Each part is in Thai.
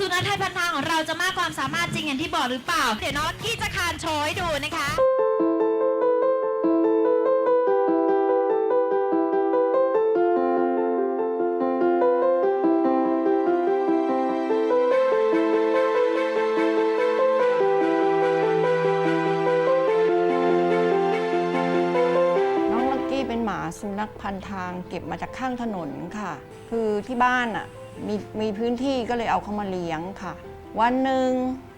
สุนัขไทยพันทางของเราจะมากความสามารถจริงอย่างที่บอกหรือเปล่า เดี๋ยวน้องลักกี้จะคานโชว์ให้ดูนะคะน้องลักกี้เป็นหมาสุนัขพันทางเก็บมาจากข้างถนนค่ะ คือที่บ้านอะ มีมีพื้นที่ก็เลยเอาเขามาเลี้ยงค่ะ วันหนึ่ง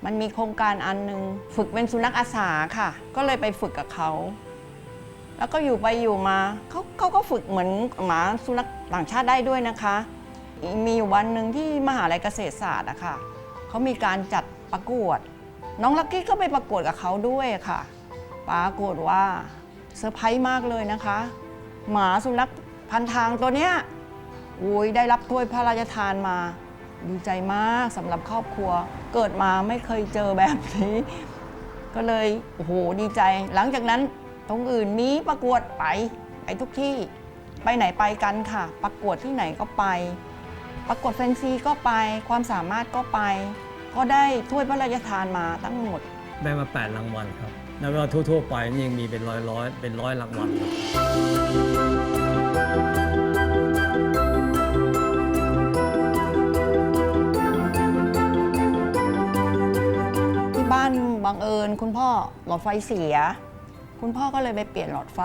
มันมีโครงการอันหนึ่งฝึกเป็นสุนัขอาสาค่ะ ก็เลยไปฝึกกับเขาแล้วก็อยู่ไปอยู่มาเขาเขาก็ฝึกเหมือนหมาสุนัขต่างชาติได้ด้วยนะคะ มีอยู่วันหนึ่งที่มหาลัยเกษตรศาสตร์อะค่ะเขามีการจัดประกวด น้องลักกี้ก็ไปประกวดกับเขาด้วยค่ะ ปรากฏว่าเซอร์ไพรส์มากเลยนะคะ หมาสุนัขพันทางตัวเนี้ย โอ้ยได้รับถ้วยพระราชทานมาดีใจมากสำหรับครอบครัว เกิดมาไม่เคยเจอแบบนี้ ก็เลยโอ้โหดีใจ หลังจากนั้นตรงอื่นมีประกวดไปไปทุกที่ไปไหนไปกันค่ะ ประกวดที่ไหนก็ไป ประกวดแฟนซีก็ไปความสามารถก็ไป ก็ได้ถ้วยพระราชทานมาทั้งหมด ได้มา 8 รางวัลครับ แล้วก็ทั่ว ๆ ไปนี่ยังมีเป็นร้อยร้อยๆเป็นร้อยรางวัลครับ บังเอิญคุณพ่อหลอดไฟเสีย คุณพ่อก็เลยไปเปลี่ยนหลอดไฟ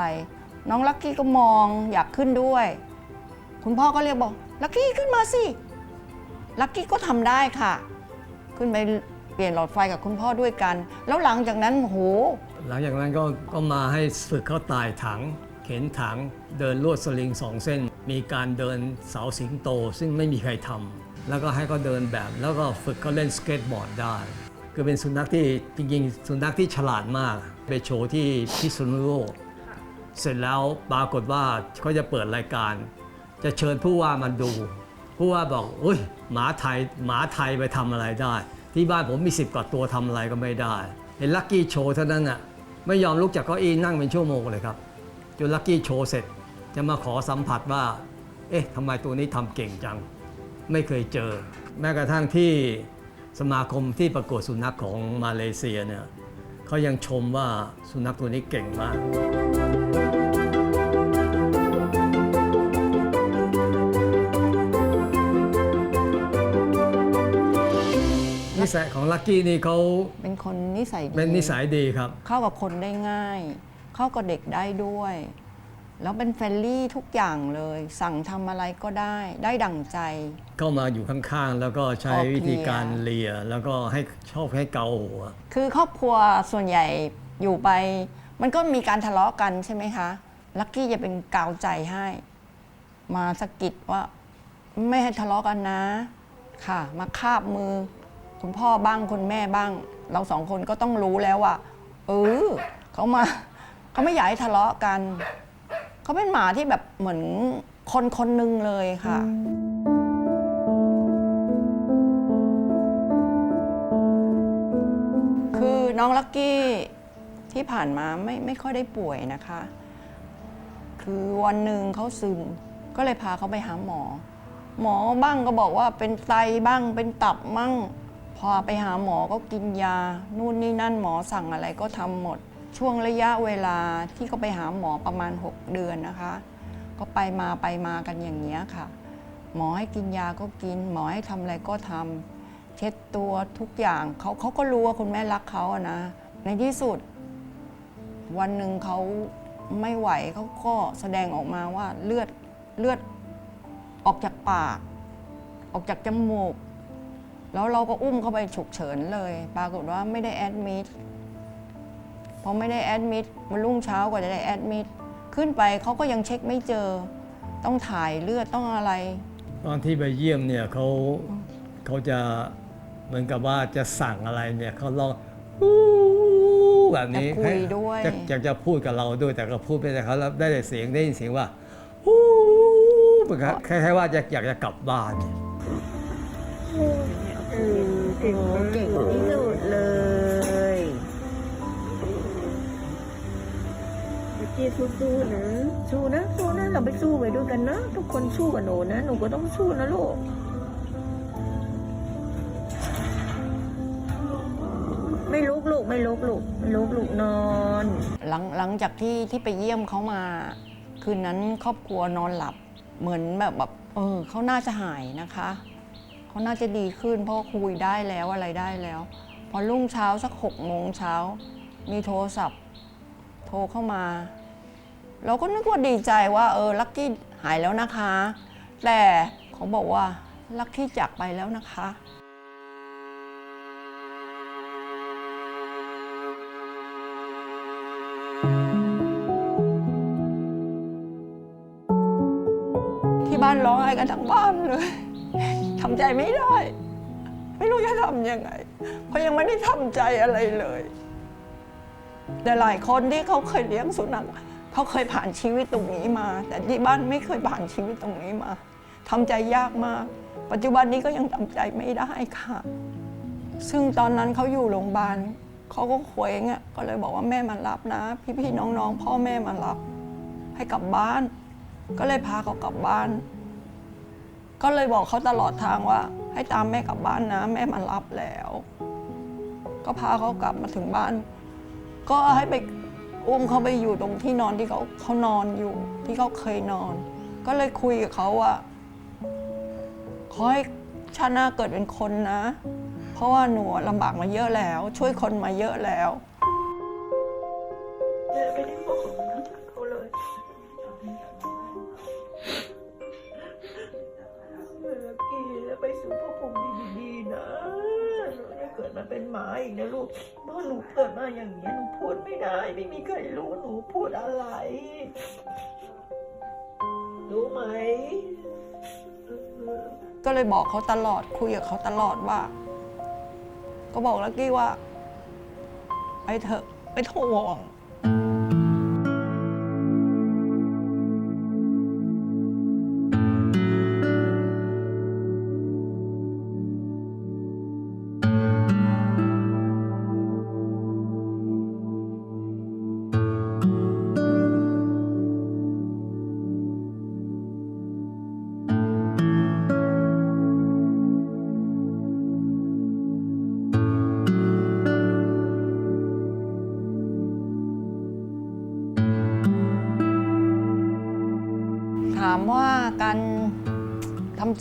น้องลักกี้ก็มองอยากขึ้นด้วย คุณพ่อก็เรียกบอกลักกี้ขึ้นมาสิลักกี้ก็ทำได้ค่ะ ขึ้นไปเปลี่ยนหลอดไฟกับคุณพ่อด้วยกัน แล้วหลังจากนั้นโอ้โหหลังจากนั้นก็ก็มาให้ฝึกเข้าตายถัง เข็นถังเดินลวดสลิงสองเส้น มีการเดินเสาสิงโต ซึ่งไม่มีใครทำแล้วก็ให้เขาเดินแบบ แล้วก็ฝึกเขาเล่นสเก็ตบอร์ดได้ คือเป็นสุนัขที่จริงๆ สุนัขที่ฉลาดมาก ไปโชว์ที่พิษณุโลกเสร็จแล้วปรากฏว่าเขาจะเปิดรายการ จะเชิญผู้ว่ามาดู ผู้ว่าบอกอุ้ยหมาไทยหมาไทยไปทำอะไรได้ ที่บ้านผมมีสิบกว่าตัวทำอะไรก็ไม่ได้เห็นลักกี้โชว์เท่านั้นน่ะไม่ยอมลุกจากเก้าอี้นั่งเป็นชั่วโมงเลยครับจนลักกี้โชว์เสร็จจะมาขอสัมผัสว่า เอ๊ะทำไมตัวนี้ทำเก่งจัง ไม่เคยเจอ แม้กระทั่งที่ สมาคมที่ประกวดสุนัขของมาเลเซียเนี่ยเขายังชมว่าสุนัขตัวนี้เก่งมาก นิสัยของลักกี้นี่เขาเป็นคนนิสัยดีเป็นนิสัยดีครับ เข้ากับคนได้ง่าย เข้ากับเด็กได้ด้วย แล้วเป็นเฟรนลี่ทุกอย่างเลย สั่งทำอะไรก็ได้ ได้ดั่งใจ เข้ามาอยู่ข้างๆ แล้วก็ใช้พอเพลียวิธีการเลียแล้วก็ให้ชอบให้เกาหัว คือครอบครัวส่วนใหญ่อยู่ไป มันก็มีการทะเลาะกันใช่ไหมคะ ลักกี้จะเป็นกาวใจให้ มาสะกิดว่า ไม่ให้ทะเลาะกันนะ ค่ะ มาคาบมือ คุณพ่อบ้างคุณแม่บ้าง เราสองคนก็ต้องรู้แล้วว่าเออเขามาเขาไม่อยากให้ทะเลาะกัน เขาเป็นหมาที่แบบเหมือนคนคนหนึ่งเลยค่ะ คือน้องลักกี้ที่ผ่านมาไม่ไม่ค่อยได้ป่วยนะคะ คือวันหนึ่งเขาซึม ก็เลยพาเขาไปหาหมอ หมอบ้างก็บอกว่าเป็นไตบ้างเป็นตับมั่ง พอไปหาหมอก็กินยา นู่นนี่นั่นหมอสั่งอะไรก็ทำหมด ช่วงระยะเวลาที่เขาไปหาหมอประมาณ 6 เดือนนะคะ ก็ไปมาไปมากันอย่างนี้ยค่ะ หมอให้กินยาก็กิน หมอให้ทำอะไรก็ทำเช็ดตัวทุกอย่างเขาเขาก็รู้ว่าคุณแม่รักเขาอะนะ ในที่สุด วันหนึ่งเขาไม่ไหวเขาก็แสดงออกมาว่าเลือดเลือดออกจากปาก ออกจากจมูก แล้วเราก็อุ้มเขาไปฉุกเฉินเลย ปรากฏว่าไม่ได้แอดมิด อไม่ได้แอดมิดมันรุ่งเช้ากว่าจะได้แอดมิดขึ้นไปเขาก็ยังเช็คไม่เจอ ต้องถ่ายเลือดต้องอะไร ตอนที่ไปเยี่ยมเนี่ยเขาเขาจะเหมือนกับว่าจะสั่งอะไรเนี่ยเขาลองอู้แบบนี้จะคุยด้วยจะอยากจะพูดกับเราด้วยแต่ก็พูดไม่ได้เขาแล้วได้แต่เสียงได้ยินเสียงว่าอู้เหมือนกับคล้ายๆว่าจะอยากจะกลับบ้านเนี่ยเออเก่งเก่งที่สุด จีสู้ๆนะสู้นะสู้นะเราไปสู้ไปด้วยกันนะทุกคนสู้กับหนูนะหนูก็ต้องสู้นะลูกไม่ลุกลูกไม่ลุกลูกนอน หลังหลังจากที่ที่ไปเยี่ยมเขามา คืนนั้นครอบครัวนอนหลับเหมือนแบบแบบเออเขาน่าจะหายนะคะเขาน่าจะดีขึ้นเพราะคุยได้แล้วอะไรได้แล้ว พอรุ่งเช้าสักหกโมงเช้ามีโทรศัพท์ โทรเข้ามา เราก็นึกว่าดีใจว่าเออลักกี้หายแล้วนะคะ แต่เขาบอกว่าลักกี้จากไปแล้วนะคะที่บ้านร้องไห้กันทั้งบ้านเลยทำใจไม่ได้ ไม่รู้จะทำยังไงเพราะยังไม่ได้ทำใจอะไรเลย แต่หลายคนที่เขาเคยเลี้ยงสุนัข เขาเคยผ่านชีวิตตรงนี้มา แต่ที่บ้านไม่เคยผ่านชีวิตตรงนี้มาทำใจยากมาก ปัจจุบันนี้ก็ยังทำใจไม่ได้ค่ะ ซึ่งตอนนั้นเขาอยู่โรงพยาบาลเขาก็เคว้งอะก็เลยบอกว่าแม่มารับนะ พี่ๆน้องๆ พ่อแม่มารับ ให้กลับบ้าน ก็เลยพาเขากลับบ้าน ก็เลยบอกเขาตลอดทางว่า ให้ตามแม่กลับบ้านนะ แม่มารับแล้ว ก็พาเขากลับมาถึงบ้าน ก็ให้ไป อุ้มเขาไปอยู่ตรงที่นอนที่เขาเขานอนอยู่ ที่เขาเคยนอน ก็เลยคุยกับเขาว่าขอให้ชาติหน้าเกิดเป็นคนนะ เพราะว่าหนูลำบากมาเยอะแล้ว ช่วยคนมาเยอะแล้ว มาเป็นหมาอีกนะลูกเพราะหนูเกิดมาอย่างนี้หนูพูดไม่ได้ ไม่มีใครรู้หนูพูดอะไร รู้ไหม ก็เลยบอกเขาตลอดคุยกับเขาตลอดว่า ก็บอกลักกี้ว่า ไปเถอะไม่ต้องห่วง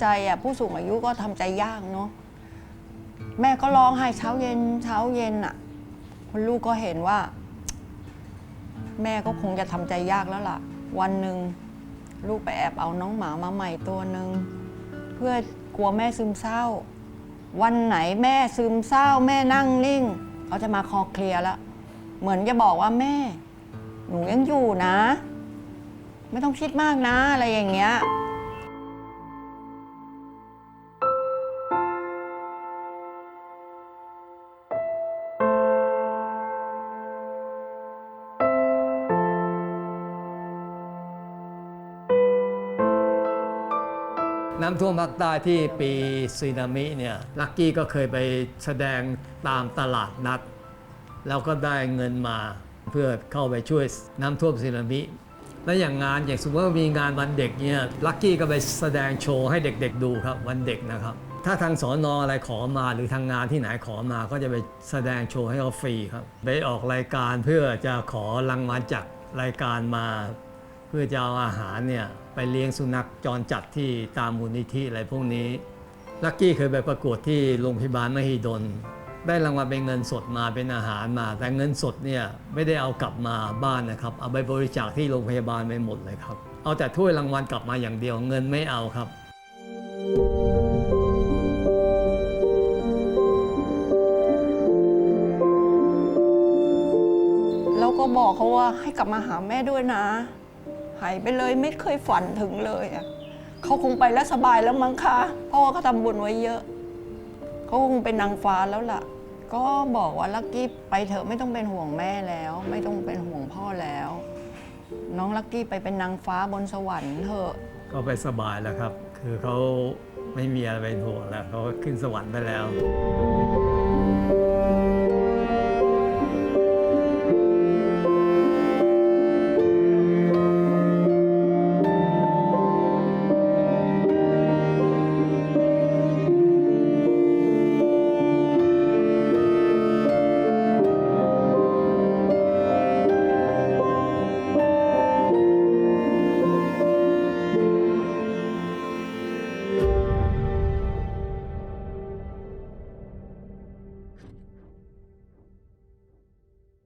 ใจอะผู้สูงอายุก็ทำใจยากเนาะแม่ก็ร้องไห้เช้าเย็นเช้าเย็นอะคุณลูกก็เห็นว่า แม่ก็คงจะทำใจยากแล้วล่ะ วันหนึ่งลูกไปแอบเอาน้องหมามาใหม่ตัวหนึ่งเพื่อกลัวแม่ซึมเศร้า วันไหนแม่ซึมเศร้า แม่นั่งนิ่งเขาจะมาคอเคลียร์แล้วเหมือนจะบอกว่าแม่ หนูยังอยู่นะ ไม่ต้องคิดมากนะอะไรอย่างเงี้ย น้ำท่วมภาคใต้ที่ปีสึนามิเนี่ยลักกี้ก็เคยไปแสดงตามตลาดนัด แล้วก็ได้เงินมาเพื่อเข้าไปช่วยน้ำท่วมสึนามิและอย่างงานอย่างสมมติว่ามีงานวันเด็กเนี่ยลักกี้ก็ไปแสดงโชว์ให้เด็กๆดูครับวันเด็กนะครับ ถ้าทางสอนออะไรขอมาหรือทางงานที่ไหนขอมาก็จะไปแสดงโชว์ให้เขาฟรีครับไปออกรายการเพื่อจะขอรางวัลจากรายการมา เพื่อจะเอาอาหารเนี่ย ไปเลี้ยงสุนัขจรจัดที่ตามมูลนิธิอะไรพวกนี้ลักกี้เคยไปประกวดที่โรงพยาบาลมหิดล ได้รางวัลเป็นเงินสดมาเป็นอาหารมา แต่เงินสดเนี่ยไม่ได้เอากลับมาบ้านนะครับ เอาไปบริจาคที่โรงพยาบาลไปหมดเลยครับ เอาแต่ถ้วยรางวัลกลับมาอย่างเดียวเงินไม่เอาครับแล้วก็บอกเขาว่าให้กลับมาหาแม่ด้วยนะ หายไปเลยไม่เคยฝันถึงเลยอะเขาคงไปแล้วสบายแล้วมั้งคะเพราะว่าเขาทำบุญไว้เยอะ เขาคงเป็นนางฟ้าแล้วล่ะ ก็บอกว่าลักกี้ไปเถอะไม่ต้องเป็นห่วงแม่แล้ว ไม่ต้องเป็นห่วงพ่อแล้ว น้องลักกี้ไปเป็นนางฟ้าบนสวรรค์เถอะ ก็ไปสบายแล้วครับ คือเขาไม่มีอะไรเป็นห่วงแล้วเขาขึ้นสวรรค์ไปแล้ว